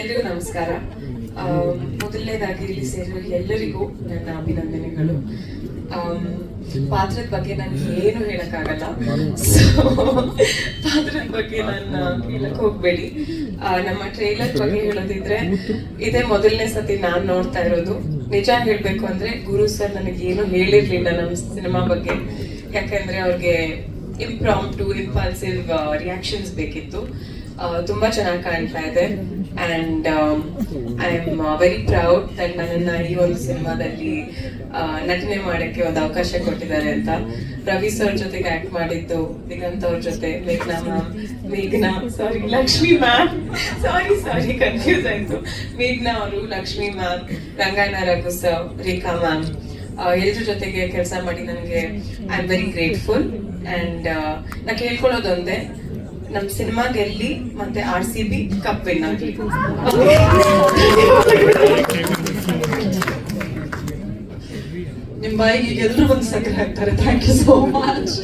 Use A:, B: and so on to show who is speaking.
A: ಎಲ್ರಿಗೂ ನಮಸ್ಕಾರ. ಮೊದಲನೇದಾಗಿ ಇಲ್ಲಿ ಸೇರಿರೋ ಎಲ್ಲರಿಗೂ ನನ್ನ ಅಭಿನಂದನೆಗಳು. ಪಾತ್ರದ ಬಗ್ಗೆ ನಾನು ಏನು ಹೇಳಕ್ಕಾಗಲ್ಲ. ಸೊ ಪಾತ್ರದ ಬಗ್ಗೆ ನನ್ನ ಹೇಳಕ್ ಹೋಗ್ಬೇಡಿ. ನಮ್ಮ ಟ್ರೈಲರ್ ಬಗ್ಗೆ ಹೇಳೋದಿದ್ರೆ, ಇದೇ ಮೊದಲನೇ ಸತಿ ನಾನ್ ನೋಡ್ತಾ ಇರೋದು. ನಿಜ ಹೇಳ್ಬೇಕು ಅಂದ್ರೆ ಗುರು ಸರ್ ನನಗೆ ಏನು ಹೇಳಿರ್ಲಿಲ್ಲ ನಮ್ಮ ಸಿನಿಮಾ ಬಗ್ಗೆ. ಯಾಕಂದ್ರೆ ಅವ್ರಿಗೆ ಇಂಪ್ರಾಂಪ್ಟು ಇಂಪಲ್ಸಿವ್ ರಿಯಾಕ್ಷನ್ಸ್ ಬೇಕಿತ್ತು. ತುಂಬ ತುಂಬಾ ಚೆನ್ನಾಗಿ ಕಾಣ್ತಾ ಇದೆ. And I am very proud that ನನ್ನನ್ನು ಈ ಒಂದು ಸಿನಿಮಾದಲ್ಲಿ ನಟನೆ ಮಾಡೋಕ್ಕೆ ಒಂದು ಅವಕಾಶ ಕೊಟ್ಟಿದ್ದಾರೆ ಅಂತ. ರವಿ ಸರ್ ಜೊತೆಗೆ ಆ್ಯಕ್ಟ್ ಮಾಡಿದ್ದು, ದಿಗಂತ್ ಅವ್ರ ಜೊತೆ, ಮೇಘ್ನಾ ಮ್ಯಾಮ್ ಮೇಘ್ನಾ ಸಾರಿ ಲಕ್ಷ್ಮಿ ಮ್ಯಾಮ್ ಸಾರಿ ಸಾರಿ ಕನ್ಫ್ಯೂಸ್ ಆಯಿತು. ಮೇಘ್ನಾ ಅವರು, ಲಕ್ಷ್ಮಿ ಮ್ಯಾಮ್ ರಂಗಾಯಣ ರಘು ಸರ್ ರೇಖಾ ಮ್ಯಾಮ್ ಎಲ್ರ ಜೊತೆಗೆ ಕೆಲಸ ಮಾಡಿ ನನಗೆ I am very grateful and ನಾ ಕೇಳ್ಕೊಳ್ಳೋದೊಂದೇ ನಮ್ ಸಿನಿಮಾ ಗೆಲ್ಲಿ ಮತ್ತೆ R C B cup win ಆಗ್ಲಿ
B: ನಿಮ್ ಬಾಯಿಗೆ ಎಲ್ರು ಒಂದು ಸಕ್ಕರೆ ಹಾಕ್ತಾರೆ ಥ್ಯಾಂಕ್ ಯು ಸೋ ಮಚ್